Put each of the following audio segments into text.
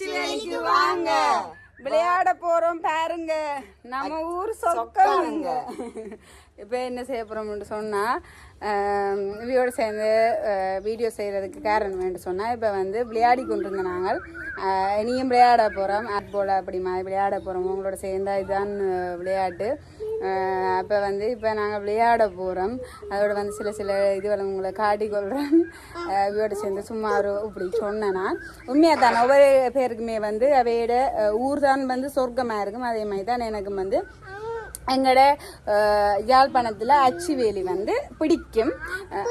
அச்சு வேலைக்கு வாங்க. விளையாட போறோம் பாருங்க. நம்ம ஊர் சொக்கங்க இப்போ என்ன செய்ய போறோம்னு சொன்னா ஆம், இவையோட சேர்ந்து வீடியோ செய்யறதுக்கு காரணம் என்று சொன்னா இப்போ வந்து விளையாடி கொண்டிருந்த நாங்கள் இனியும் விளையாட போறோம். ஆட் போல அப்படி மாதிரி விளையாட போறோம். உங்களோட சேர்ந்தா இதுதான் விளையாட்டு. அப்போ வந்து இப்போ நாங்கள் விளையாட போகிறோம் அதோட வந்து சில சில இதுகளை உங்களை காட்டிக்கொள்கிறேன் இவோட சேர்ந்து சும்மா ஒரு இப்படி சொன்னேன் நான் உண்மையாக தான் ஒவ்வொரு பேருக்குமே வந்து அவையோட ஊர் தான் வந்து சொர்க்கமாக இருக்கும். அதே மாதிரி தான் எனக்கு வந்து எங்களோட யாழ்ப்பாணத்தில் அச்சுவேலி வந்து பிடிக்கும்.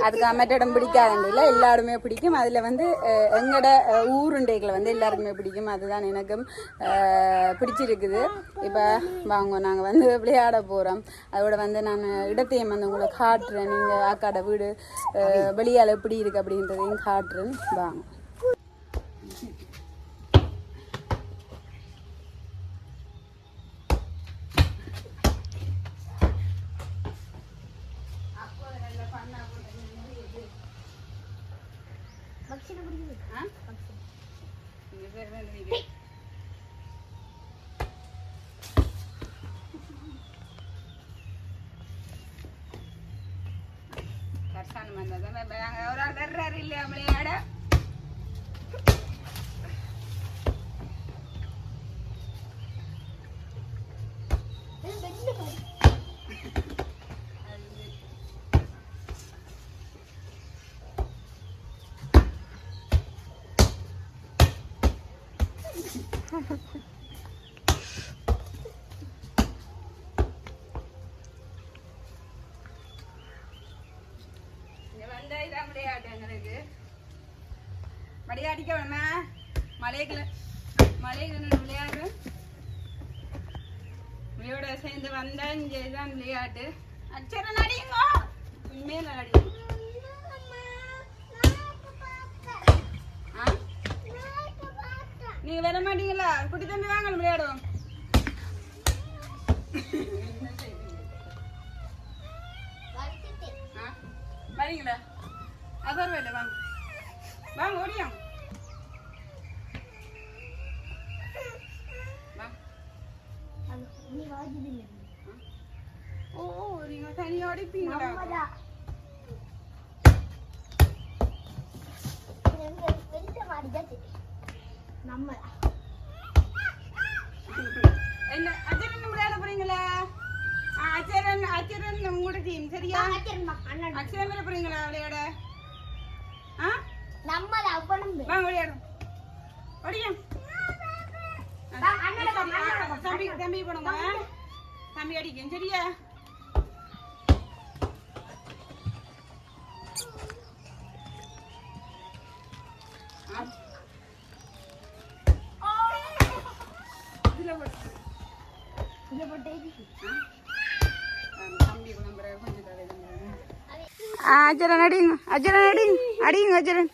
அதுக்கு மற்றிடம் பிடிக்காதுல எல்லாருமே பிடிக்கும். அதில் வந்து எங்களோட ஊருண்டைகளை வந்து எல்லாருக்குமே பிடிக்கும். அதுதான் எனக்கும் பிடிச்சிருக்குது. இப்போ வாங்க நாங்கள் வந்து விளையாட போகிறோம் அதோட வந்து நான் இடத்தையும் வந்து உங்களை காட்டுறேன். நீங்கள் அக்காட வீடு வெளியால் எப்படி இருக்குது அப்படின்றதையும் காட்டுறேன். வாங்க. ஆ? இங்க பேர் தான் தெரியுது. கர்சானம் வந்தது. இப்ப நாங்க ஒரு ஆள் வர்றாரு இல்லையா விளையாட? இங்க வந்தா இதான் விளையாட்டு எங்களுக்கு. மடி அடிக்க வேணுமா? மலைகளை மலைகளை விளையாடு இவையோட சேர்ந்து வந்தா இங்க இதுதான் விளையாட்டு. அச்சரம் அடியுங்க மேல அடியும் நீங்க வர மாட்டீங்களா? குட்டி தம்பி வாங்க விளையாடுவோம். ஆ? வரீங்களா? அதான் வேலை வாங்க. வாங்க ஓடியும் வா ஓ நீங்க தனியா ஓடிப்பீங்களா என்ன அச்சரன் விளையாட போறீங்களா ஆ, அச்சரன் அச்சரன் உங்களோட டீம் சரியா அச்சரன் வர போறீங்களா விளையாட ஆ வாங்க விளையாடும் ஓடியாம் தம்பி தம்பி போடுங்க தம்பி அடிக்கும் சரியா அஜரன் அடிங்க அஜரன் அடிங்க அடிங்க அஜரன்.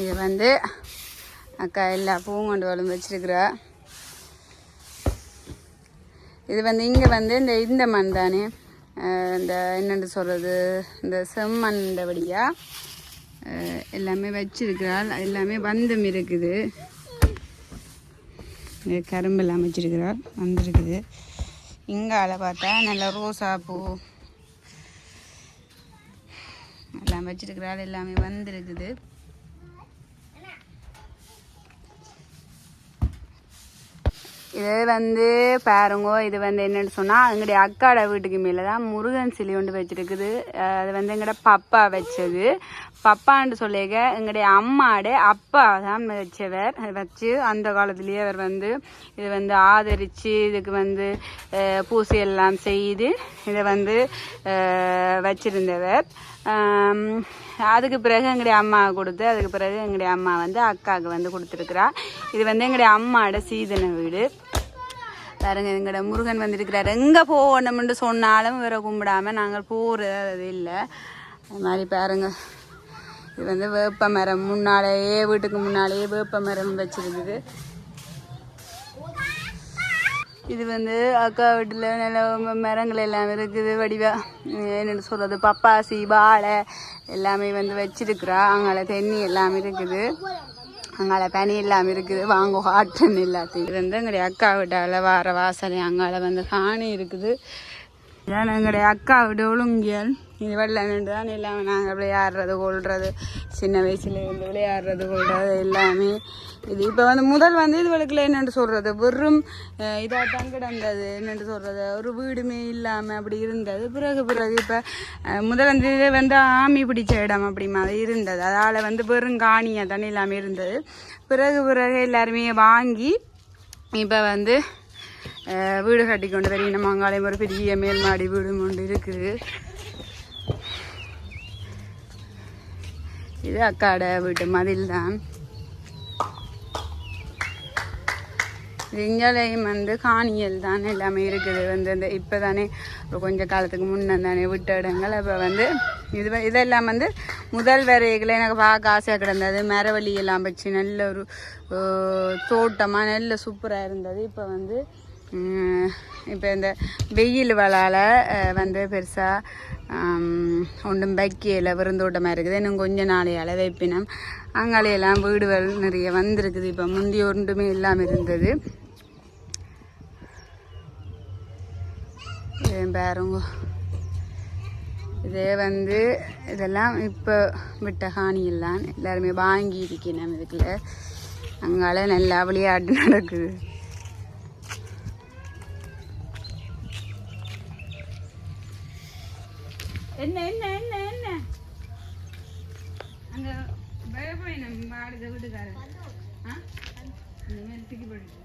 இது வந்து அக்கா எல்லா பூவும் கொண்டு வளர்ந்து வச்சுருக்குறா. இது வந்து இங்கே வந்து இந்த இந்த மண் தானே. இந்த என்னென்னு சொல்கிறது இந்த செம்மண்டபடியாக எல்லாமே வச்சிருக்கிறாள். எல்லாமே பந்தம் இருக்குது. இந்த கரும்பு எல்லாம் வச்சிருக்கிறாள். வந்திருக்குது. இங்கால பார்த்தா நல்ல ரோசா பூ. எல்லாம் வச்சிருக்கிறாள். எல்லாமே வந்திருக்குது. இது வந்து பாருங்க இது வந்து என்னன்னு சொன்னால் எங்களுடைய அக்காட வீட்டுக்கு மேலே தான் முருகன் சிலை ஒன்று வச்சுருக்குது. அது வந்து எங்களோட பப்பா வச்சது. பப்பான்னு சொல்லிக்க எங்களுடைய அம்மாடு அப்பா தான் வச்சவர். அதை வச்சு அந்த காலத்துலேயே அவர் வந்து இது வந்து ஆதரித்து இதுக்கு வந்து பூசையெல்லாம் பூசை எல்லாம் செய்து இதை வந்து வச்சிருந்தவர். அதுக்கு பிறகு எங்களுடைய அம்மா கொடுத்து அதுக்கு பிறகு எங்களுடைய அம்மா வந்து அக்காவுக்கு வந்து கொடுத்துருக்குறா. இது வந்து எங்களுடைய அம்மாவோட சீதன வீடு. பாருங்க எங்களோட முருகன் வந்திருக்கிறார். எங்கே போகணும்னு சொன்னாலும் இவரை கும்பிடாம நாங்கள் போகிறது இல்லை அது மாதிரி பாருங்க. இது வந்து வேப்ப மரம். முன்னாலேயே வீட்டுக்கு முன்னாலேயே வேப்ப மரம் வச்சிருக்குது இது வந்து அக்கா வீட்டில் நல்ல மரங்கள் எல்லாம் இருக்குது வடிவா. என்னென்னு சொல்கிறது பப்பாசி வாழை எல்லாமே வந்து வச்சிருக்கிறா. அங்கே தென்னி எல்லாம் இருக்குது. அங்கால பனி இல்லாமல் இருக்குது. வாங்க ஹாட்டன் எல்லாத்தையும். இது வந்து எங்களுடைய அக்கா வீட்டால் வார வாசனை. அங்கால வந்து காணி இருக்குது. ஏன்னா எங்களுடைய அக்கா வீடு ஒழுங்கியல். இது வெள்ளம் தான் இல்லாமல் நாங்கள் விளையாடுறது கொள்றது. சின்ன வயசுல இருந்து விளையாடுறது கொள்றது எல்லாமே. இது இப்போ வந்து முதல் வந்து இது என்னென்று சொல்கிறது வெறும் இதாக தான் கிடந்தது என்னென்று சொல்கிறது ஒரு வீடுமே இல்லாமல் அப்படி இருந்தது. பிறகு பிறகு இப்போ முதல் வந்து இது வந்து ஆமி பிடிச்ச இடம் அப்படி மாதிரி இருந்தது. அதால் வந்து வெறும் காணியாக தானே இல்லாமல் இருந்தது. பிறகு பிறகு எல்லாருமே வாங்கி இப்போ வந்து வீடு கட்டி கொண்டு வரீங்க மங்காலயம் ஒரு பெரிய மேல் மாடி வீடு ஒன்று இருக்குது. இது அக்காட வீட்டு மதில் தான். இங்காலையும் வந்து காணியல் தான் எல்லாமே இருக்குது. வந்து இந்த இப்போ தானே கொஞ்சம் கொஞ்ச காலத்துக்கு முன்னே தானே விட்ட இடங்கள். அப்போ வந்து இது இதெல்லாம் வந்து முதல் வரைகளை எனக்கு பார்க்க ஆசையாக கிடந்தது. மரவள்ளி எல்லாம் வச்சு நல்ல ஒரு தோட்டமாக நல்ல சூப்பராக இருந்தது. இப்போ வந்து இப்போ இந்த வெயில் வளால் வந்து பெருசாக ஒன்றும் வைக்கையில் விருந்தோட்டமாக இருக்குது. இன்னும் கொஞ்சம் நாளையால் வைப்பினம். அங்காலையெல்லாம் வீடுகள் நிறைய வந்திருக்குது. இப்போ முந்தி ஒன்றுமே இல்லாமல் இருந்தது. பாருங்க. இதே வந்து இதெல்லாம் இப்போ விட்ட காணியெல்லாம் எல்லாருமே வாங்கி இருக்கணும் இதுக்குள்ள. அங்கால நல்லா விளையாட்டு நடக்குது. என்ன என்ன என்ன என்ன? அங்க நம்ம ஆடுத வீட்டுக்காரர். ஆ? இந்த மாதிரி தூக்கி போட்டு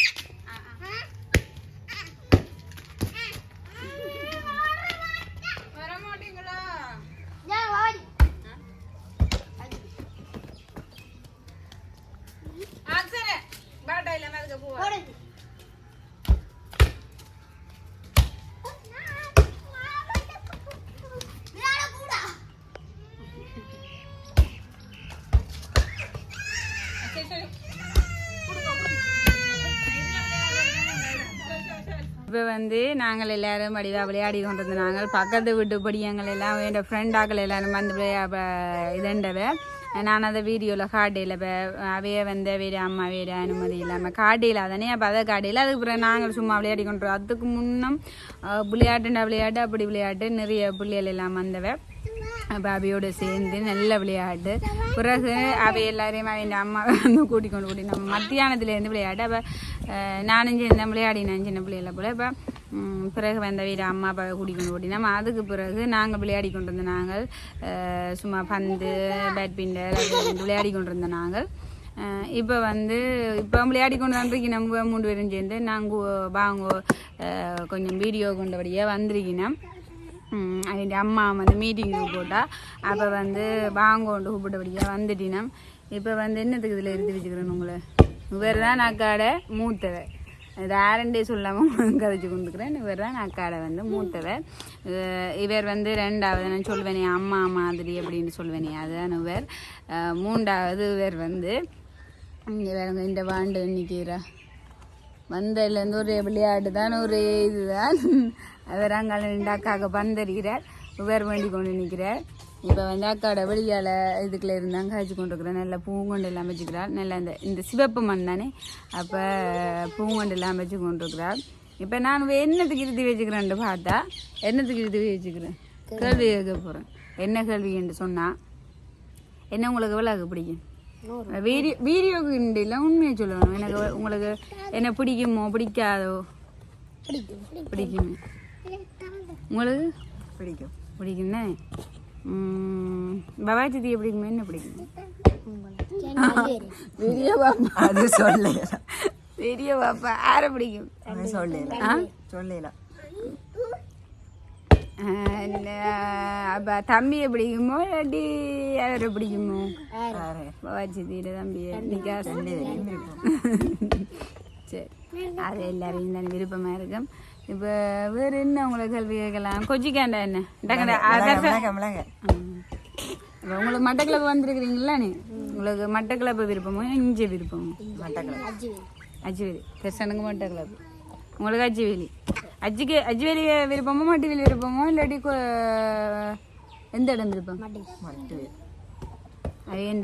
வந்து நாங்கள் எல்லாரும் வடிவாக விளையாடி கொண்டு நாங்கள். பக்கத்து வீட்டு படியங்கள் எல்லாம் என் ஃப்ரெண்டாக்கள் எல்லாரும் வந்து விளையா இதண்டவை. நான் அதை வீடியோவில் காட்டையில் இப்போ அவைய வந்த வீடு அம்மா வீடு அனுமதி இல்லாமல் காட்டையில் அதனே? அப்போ அதை காட்டையில் அதுக்கு பிறகு நாங்கள் சும்மா விளையாடி கொண்டு அதுக்கு முன்னும் விளையாட்டுண்டா விளையாட்டு அப்படி விளையாட்டு நிறைய பிள்ளைகள் எல்லாம் வந்தவை. பாபியோடு சேர்ந்து நல்ல விளையாட்டு. பிறகு அவை எல்லாரையும் அவன் அம்மாவை வந்து கூட்டிக் கொண்டு கூட்டி நம்ம மத்தியானத்துலேருந்து விளையாட்டு. அப்போ நானும் சேர்ந்தேன் விளையாடினேன் சின்ன பிள்ளைகள போல். இப்போ பிறகு வந்த வீடு அம்மா அப்பாவை குடிக்கணும் கொண்டு அதுக்கு பிறகு நாங்கள் விளையாடி கொண்டு இருந்த நாங்கள் சும்மா பந்து பேட்மிண்டன் விளையாடி கொண்டு இருந்த நாங்கள். இப்போ வந்து இப்போ விளையாடி கொண்டு வந்திருக்கோம் நம்ம பேரும் சேர்ந்து நாங்கள் பாங்கோ கொஞ்சம் வீடியோ கொண்டபடியாக வந்திருக்கணும் அவன் அம்மா வந்து மீட்டிங்க்கு போட்டால் அப்போ வந்து வாங்கோண்டு கூப்பிட்டபடியாக வந்துட்டினம். இப்போ வந்து என்னத்துக்கு இதில் எடுத்து வச்சுக்கிறேன் உங்களை? இவர் தான் அக்காட மூத்தவ இது ஆரண்டே சொல்லாமல் கதைச்சு கொண்டுக்கிறேன் இவர் தான் அக்காவை வந்து மூத்தவர். இவர் வந்து ரெண்டாவது நான் சொல்வேனே அம்மா மாதிரி அப்படின்னு சொல்வேனே அதுதான் இவர். மூன்றாவது இவர் வந்து இங்கே இந்த வாண்டு நிற்கிறா வந்ததுலேருந்து ஒரு விளையாட்டு தான் ஒரு இதுதான். அவர் அங்கே ரெண்டு அக்காவுக்கு பந்தறிகிறார் இவர் வேண்டி கொண்டு நிற்கிறார் இப்போ வந்து அக்காவோட வெளியால் இதுக்குள்ள இருந்தாங்க காய்ச்சி கொண்டு இருக்கிறார். நல்ல பூங்கொண்டு எல்லாம் வச்சுக்கிறார். நல்ல இந்த இந்த சிவப்பு மண் தானே? அப்போ பூங்கொண்டு எல்லாம் வச்சு கொண்டு இருக்கிறார். இப்போ நான் என்னத்துக்கு இறுதி வச்சுக்கிறேன்னு பார்த்தா என்னத்துக்கு இறுதி வச்சுக்கிறேன்? கேள்வி கேட்க போகிறேன் என்ன கேள்வி என்று சொன்னால் என்ன உங்களுக்கு விளக்கு பிடிக்கும்? வீடியோ வீடியோக்கு இல்லை உண்மையை சொல்லணும். எனக்கு உங்களுக்கு என்ன பிடிக்குமோ பிடிக்காதோ? பிடிக்கும். பிடிக்குமே. உங்களுக்கு பிடிக்கும். பிடிக்கும் பவாய் சித்தியை பிடிக்குமே என்ன பிடிக்கும்? வீடியோ பாப்பா. அது சொல்லல. வீடியோ பாப்பா. யாரை பிடிக்கும்? அது சொல்லல. ஆ? சொல்லல. ஆஹ் இந்த, அப்ப தம்பியை பிடிக்குமோ இல்லாட்டி அவரை பிடிக்குமோ? யாரு? பவாய் சித்தியோட தம்பியை பிடிக்கும். சரி. அது எல்லாரையும் தானே விருப்பமா இருக்கும். இப்போ வேற என்ன உங்களுக்கு கேள்வி கேட்கலாம்? கொச்சிக்காண்டா என்ன? இப்போ உங்களுக்கு மட்டக்கிழப்பு வந்திருக்கிறீங்களா நீ? உங்களுக்கு மட்டக்கிழப்பு விருப்பமோ இஞ்சி விருப்பமோ? மட்டக்கிழமை அஜிவேலி. பெருசனுக்கு மட்டக்கிழப்பு உங்களுக்கு அஜிவேலி? அஜிக்கு அஜிவேலி விருப்பமோ மட்டுவேலி விருப்பமோ இல்லாட்டி எந்த இடம் விருப்பம்? மட்டு. அது என்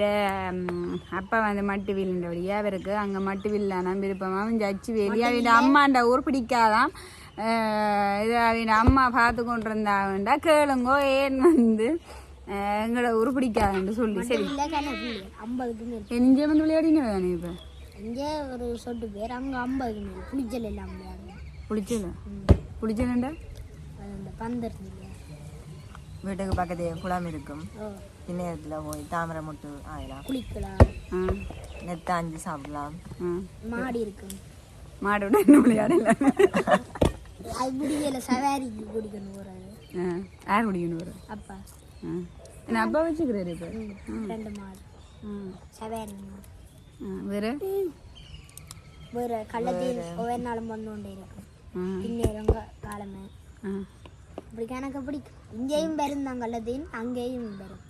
அப்பா வந்து மட்டு வீலுண்டபடியா அவருக்கு அங்கே மட்டு வீல்லானா விருப்பமா கொஞ்சம் அச்சு வேலி. அவன் அம்மாண்ட ஊர் பிடிக்காதான் இது அவன் அம்மா பார்த்து கொண்டு இருந்தாவண்டா கேளுங்கோ ஏன் வந்து அஹ் எங்களோட ஊர் பிடிக்காதுன்னு சொல்லி. சரி. எங்கே வந்து விளையாடினு தானே இப்போ? இங்கே ஒரு சொட்டு பேர் அங்கே ஐம்பதுக்கு மேல் புளிச்சல் எல்லாம் பிடிச்சலண்டா அது அந்த பந்து இருக்கு இல்லையா வீட்டுக்கு பக்கத்து குளம் இருக்கும். ஓ இந்நேரத்தில் போய் தாமரை முட்டு ஆகலாம் குளிக்கலாம் ஆ நெத்தாஞ்சு சாப்பிடலாம் மாடி இருக்கும் மாடோட என்ன விளையாடல அது முடியல சவாரிக்கு குடிக்கணும் போகிறாரு ஆ யார் பிடிக்கணும் வரும் அப்பா ஆ என்ன அப்பா வச்சுக்கிறாரு இப்போ ரெண்டு மாடு சவாரி வேறு வேறு கள்ளத்தில் ஒவ்வொரு நாளும் வந்து கொண்டே இருக்கும் பின்னேரம் காலமே ஆ இப்படி கணக்கு பிடிக்கும் இங்கேயும் பெரும் தான் கள்ளத்தையும் அங்கேயும் பெரும்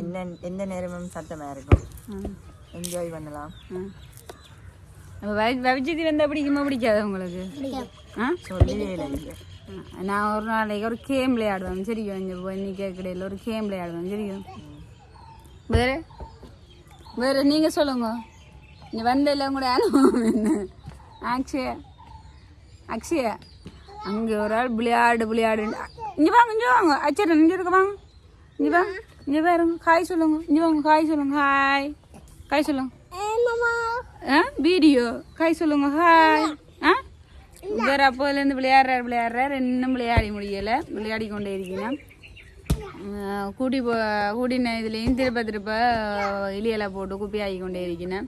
என்ன எந்த நேரமும் சத்தமாக இருக்கும் என்ஜாய் பண்ணலாம். வவிஜிதி வந்தால் பிடிக்குமா பிடிக்காது உங்களுக்கு? ஆ? சொல்லவே இல்லை நான் ஒரு நாளைக்கு ஒரு கேம் விளையாடுவேன். சரியும் இங்கே போய் நிற்க கடையில் ஒரு கேம் விளையாடுவேன். சரியும் வேறு? வேறு நீங்கள் சொல்லுங்க. இங்கே வந்ததில்ல கூட அனுபவம் என்ன? அக்ஷயா அக்ஷயா அங்கே ஒரு ஆள் விளையாடு விளையாடு. இங்கே வாங்க இங்கே வாங்க. அச்சரன் இங்கே இருக்க வாங்க. இங்கே வாங்க இங்கே பாருங்க ஹாய் சொல்லுங்க. இங்கே வாங்க ஹாய் சொல்லுங்க. ஹாய் ஹாய் சொல்லுங்க. ஆ வீடியோ ஹாய் சொல்லுங்க. ஹாய் ஆ? வேற அப்போதுலேருந்து விளையாடுறாரு விளையாடுறாரு இன்னும் விளையாடி முடியலை. விளையாடி கொண்டே இருக்கிறேன். கூட்டி போ கூட்டின இதுலேயும் திருப்ப திருப்ப இலியலை போட்டு குப்பி ஆகி கொண்டே இருக்கிறேன்.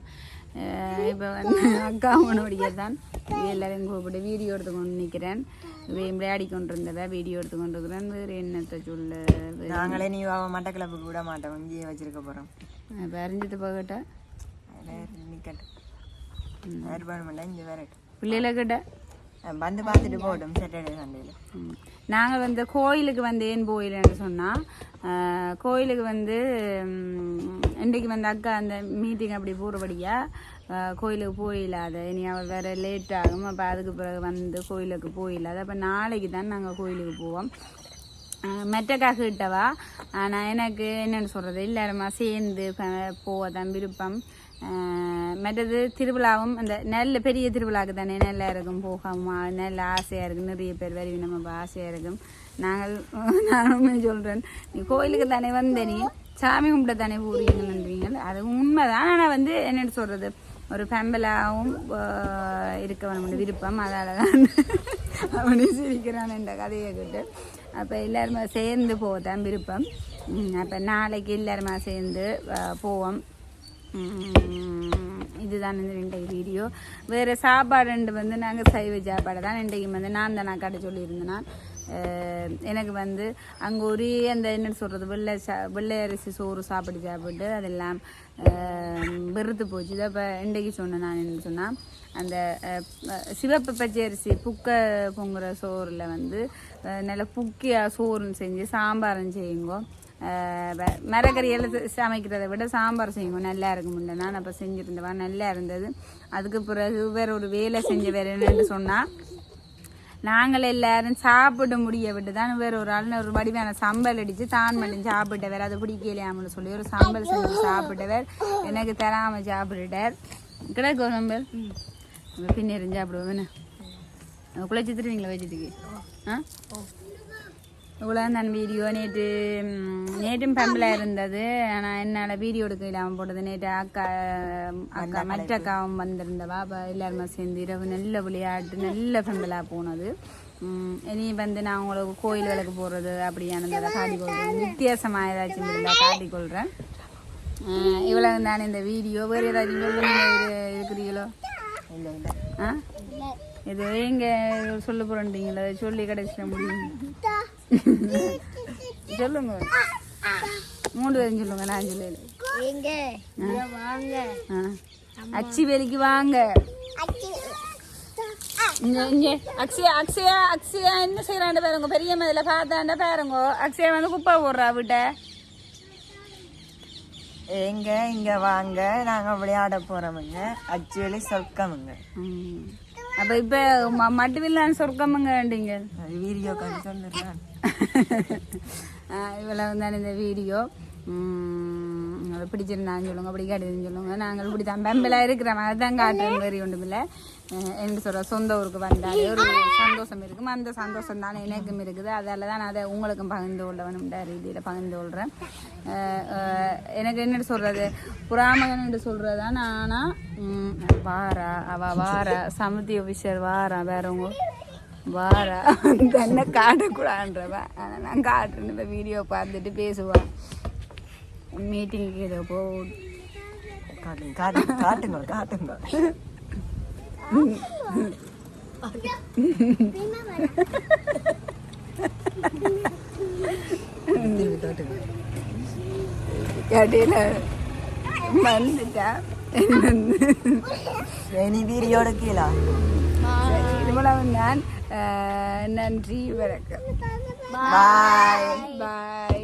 இப்போ வந்து அக்கா உணவடிக்க தான் எல்லாரையும் கூப்பிட்டு வீடியோ எடுத்து கொண்டு நிற்கிறேன் விளையாடி கொண்டு இருந்ததா வீடியோ எடுத்து கொண்டு இருக்கிறேன் வேறு என்னத்தை சொல்ல வேறு நாங்களே நீ அவ மட்டக்கிழப்புக்கு விட மாட்டோம். இங்கேயே வச்சிருக்க போகிறோம் வரைஞ்சது போகட்டா? நிற்கட்டும் வேறு பண்ண இங்கே வரட்டும் பிள்ளைகளை கிட்ட? வந்து பார்த்துட்டு போகட்டும் சாட்டர்டே சண்டேல நாங்கள் வந்து கோயிலுக்கு வந்து ஏன் போயிலன்னு சொன்னால் கோயிலுக்கு வந்து இன்றைக்கு வந்து அக்கா அந்த மீட்டிங் அப்படி போகிறபடியாக கோயிலுக்கு போயிடாத இனி அவள் வேறு லேட் ஆகும். அப்போ அதுக்கு பிறகு வந்து கோயிலுக்கு போயிடாத அப்போ நாளைக்கு தான் நாங்கள் கோயிலுக்கு போவோம். மெட்டக்கா கிட்டவா? ஆனால் எனக்கு என்னென்னு சொல்கிறது எல்லாருமா சேர்ந்து ப- போக தான் விருப்பம். மற்றது திருவிழாவும் அந்த நல்ல பெரிய திருவிழாவுக்கு தானே நல்லா இருக்கும். போகாமா நல்ல ஆசையாக இருக்கும். நிறைய பேர் வருவி நம்ம ஆசையாக இருக்கும். நாங்கள் நானுமே சொல்கிறேன் நீ கோயிலுக்கு தானே வந்த நீ சாமி கும்பிட தானே போறீங்கன்றீங்க அது உண்மைதான். ஆனால் வந்து என்னென்னு சொல்கிறது ஒரு பெம்பலாகவும் இருக்க வேணும்னு விருப்பம். அதால் தான் அவனே சிரிக்கிறான் என்ற கதையை கேட்டு. அப்போ எல்லாருமே சேர்ந்து போதான் விருப்பம். அப்போ நாளைக்கு எல்லாருமா சேர்ந்து போவோம். இதுதான் வந்து ரெண்டை வீடியோ. வேறு சாப்பாடு ரெண்டு வந்து நாங்கள் சைவ சாப்பாடு தான் இன்றைக்கு வந்து நான் தான் நான் கடை சொல்லியிருந்தேன். நான். எனக்கு வந்து அங்கே ஒரே அந்த என்ன சொல்கிறது வெள்ளை சா வெள்ளை அரிசி சோறு சாப்பிட்டு சாப்பிட்டு அதெல்லாம் வெறுத்து போச்சு. இதை இப்போ இன்றைக்கு சொன்னேன் நான் என்ன சொன்னால் அந்த சிவப்பு பச்சை அரிசி புக்க பொங்குற சோறில் வந்து நல்லா நல்ல புக்கியாக சோறுன்னு செஞ்சு சாம்பாரும் செய்யுங்கோ. மரக்கறியில் சமைக்கிறதை விட சாம்பார் செய்வோம் நல்லா இருக்கும் இருக்கும்ல நான் அப்போ செஞ்சுருந்தவா நல்லா இருந்தது. அதுக்கு பிறகு வேற ஒரு வேலை செஞ்ச வேறு என்னென்னு சொன்னால் நாங்கள் எல்லாரும் சாப்பிட முடிய விட்டு தான் வேற ஒரு ஆள் ஒரு வடிவான சம்பல் அடித்து தான் மட்டும் சாப்பிட்டவர். அது பிடிக்கலையாமனு சொல்லி ஒரு சம்பல் செஞ்சு சாப்பிட்டவர். எனக்கு தராமல் சாப்பிட்டுட்டார். கிடக்கு சம்பல் பின்னிருந்து சாப்பிடுவோம். என்ன? குழச்சி திருவீங்களா வச்சுட்டுக்கு ஆ? இவ்வளோ நான் வீடியோ நேற்று நேற்றும் பெம்பிளாக இருந்தது. ஆனால் என்னால் வீடியோ எடுக்க இல்லாமல் போட்டது. நேற்று அக்கா அக்கா மற்ற அக்காவும் வந்திருந்த. பாபா எல்லாருமே சேர்ந்து இரவு நல்ல விளையாட்டு நல்ல பெம்பிளாக போனது. இனி வந்து நான் உங்களுக்கு கோயில்களுக்கு போகிறது அப்படியானதை காட்டிக்கொள்கிறேன் வித்தியாசமாக ஏதாச்சும் இருந்தால் காட்டிக்கொள்கிறேன் இவ்வளவு தான் இந்த வீடியோ வேறு ஏதாச்சும் சொல்லுங்க இருக்கிறீங்களோ? ஆ? இது எங்க சொல்ல போறீங்களா சொல்லி கடைசியில முடியும்? சொல்லுங்க. மூணு பேரும் சொல்லுங்க நான் சொல்லல எங்க? வாங்க. அச்சி வேலைக்கு வாங்க. இங்க இங்க. அக்ஷயா அக்ஷயா அக்ஷயா என்ன செய்யறாண்ட பாருங்க பெரிய மதில பார்த்தாண்ட பாருங்க. அக்ஷயா வந்து குப்பை போடுறா விட்ட. எங்க இங்க வாங்க. நாங்க விளையாட போறோமுங்க ஆக்சுவலி சொர்க்கமுங்க. அப்ப இப்ப ம- மட்டுமில்லான்னு சொர்க்கமுங்கன்றீங்க அது வீடியோ காட்டி சொல்லுறேன் இவ்வளவு தான் இந்த வீடியோ உங்களுக்கு பிடிச்சிருந்தான்னு சொல்லுங்க அப்படி சொல்லுங்கள் சொல்லுங்க நாங்கள் இப்படி தான் பெம்பலாக இருக்கிற மாதிரி தான் வேறு ஒன்றும் இல்லை என்ன சொல்கிற சொந்த ஊருக்கு வந்தாலே ஒரு சந்தோஷம் இருக்கும் அந்த சந்தோஷம் தானே எனக்கும் இருக்குது அதால் தான் நான் அதை உங்களுக்கும் பகிர்ந்து கொள்ள ரீதியில் பகிர்ந்து கொள்கிறேன் எனக்கு என்ன சொல்கிறது புறாமகன் என்று சொல்கிறதா நானா வாரா அவ வாரா சமுதி ஆஃபீஸர் வாரா வேறவங்க வாரா தன்னை காட்டக்கூடாதுன்றவ ஆனால் நான் காட்டுறேன் இந்த வீடியோ பார்த்துட்டு பேசுவான். மீட்டிங்க்கு ஏதோ போ காட்டுங்க காட்டுங்க காட்டுங்க காட்டுங்க. திரும்பி காட்டுங்க கடையில் வந்துட்டா இனி வீடியோட கீழே. இவ்வளவு நான் நன்றி வணக்கம். பாய் பாய்